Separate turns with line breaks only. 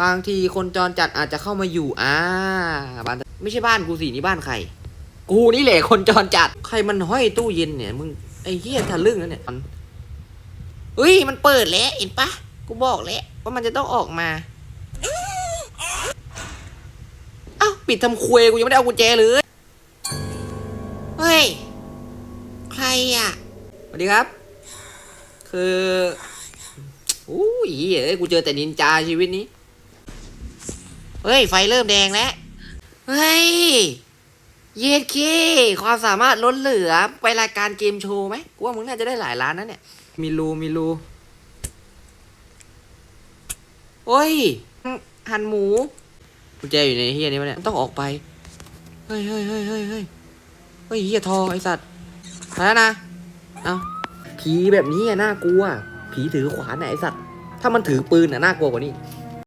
บางทีคนจรจัดอาจจะเข้ามาอยู่อ่าบ้านไม่ใช่บ้านกูสินี่บ้านใคร กูนี่แหละคนจรจัด ใครมันห้อยตู้เย็นเนี่ยมึงไอ้เหี้ยทะลึ่งแล้วเนี่ยมันเฮ้ยมันเปิดแล้วเห็นปะกูบอกแล้วว่ามันจะต้องออกมาเอ้าปิดทำควยกูยังไม่ได้เอากุญแจเลยเฮ้ยใครอะสวัสดีครับ คืออู้ยเอ้ยกูเจอแต่นินจาชีวิตนี้ เฮ้ย ไฟเริ่มแดงแล้ว เฮ้ย เย็ดเคความสามารถล้นเหลือไปรายการเกมโชว์ไหมกูว่ามึงน่าจะได้หลายล้านนะเนี่ย มีรูมีรูโอ้ย หั่นหมูกุญแจอยู่ในเฮียนี่วะเนี่ยต้องออกไป เฮ้ยเฮ้ยเฮ้ยเฮ้ยเฮ้ยเฮ้ยเฮียทอไอสัตว์ไปแล้วนะ เอาผีแบบนี้อะน่ากลัว ผีถือขวานน่ะไอสัตว์ ถ้ามันถือปืนน่ะน่ากลัวกว่านี้